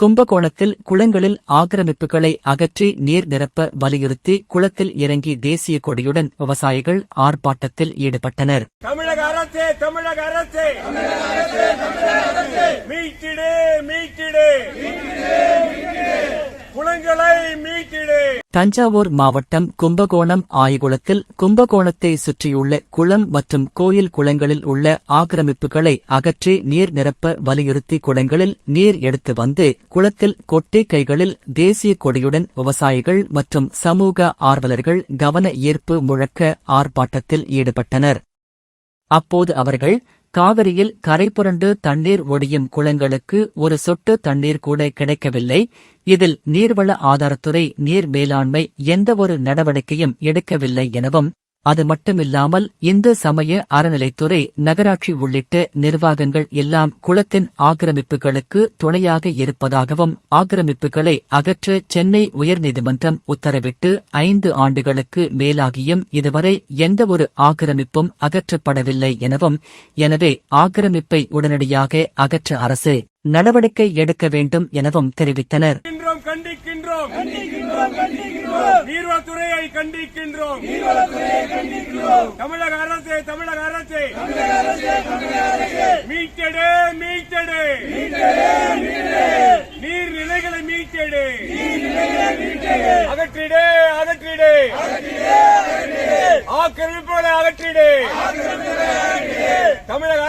கும்பகோணத்தில் குளங்களில் ஆக்கிரமிப்புகளை அகற்றி நீர் நிரப்ப வலியுறுத்தி குளத்தில் இறங்கி தேசிய கொடியுடன் விவசாயிகள் ஆர்ப்பாட்டத்தில் ஈடுபட்டனர். தமிழக அரசு தமிழக அரசே மீட்டிடு மீட்டிடு எங்களை மீட்டிடு. தஞ்சாவூர் மாவட்டம் கும்பகோணம் ஆய்குளத்தில் கும்பகோணத்தை சுற்றியுள்ள குளம் மற்றும் கோயில் குளங்களில் உள்ள ஆக்கிரமிப்புகளை அகற்றி நீர் நிரப்ப வலியுறுத்தி குளங்களில் நீர் எடுத்து வந்து குளத்தில் கொட்டை கைகளில் தேசிய கொடியுடன் விவசாயிகள் மற்றும் சமூக ஆர்வலர்கள் கவன ஈர்ப்பு முழக்க ஆர்ப்பாட்டத்தில் ஈடுபட்டனர். அப்போது அவர்கள் காவிரியில் கரைபுரண்டு தண்ணீர் ஒடியும் குளங்களுக்கு ஒரு சொட்டு தண்ணீர் கூட கிடைக்கவில்லை. இதில் நீர்வள ஆதாரத்துறை நீர் மேலாண்மை எந்தவொரு நடவடிக்கையும் எடுக்கவில்லை எனவும் அது மட்டுமில்லாமல் இந்து சமய அறநிலைத்துறை நகராட்சி உள்ளிட்ட நிர்வாகங்கள் எல்லாம் குளத்தின் ஆக்கிரமிப்புகளுக்கு துணையாக இருப்பதாகவும் ஆக்கிரமிப்புகளை அகற்ற சென்னை உயர்நீதிமன்றம் உத்தரவிட்டு ஐந்து ஆண்டுகளுக்கு மேலாகியும் இதுவரை எந்தவொரு ஆக்கிரமிப்பும் அகற்றப்படவில்லை எனவும் எனவே ஆக்கிரமிப்பை உடனடியாக அகற்ற அரசு நடவடிக்கை எடுக்க வேண்டும் எனவும் தெரிவித்தனர். கண்டிக்கின்றோம். நீர்வளத்துறையை கண்டிக்கின்றோம். தமிழக அரசே தமிழக அரசே. மீட்டெடு மீட்டெடு. நீர்நிலைகளை மீட்டெடு. அகற்றிடு அகற்றிடு. ஆக்கிரமிப்புகளை அகற்றிடு. தமிழக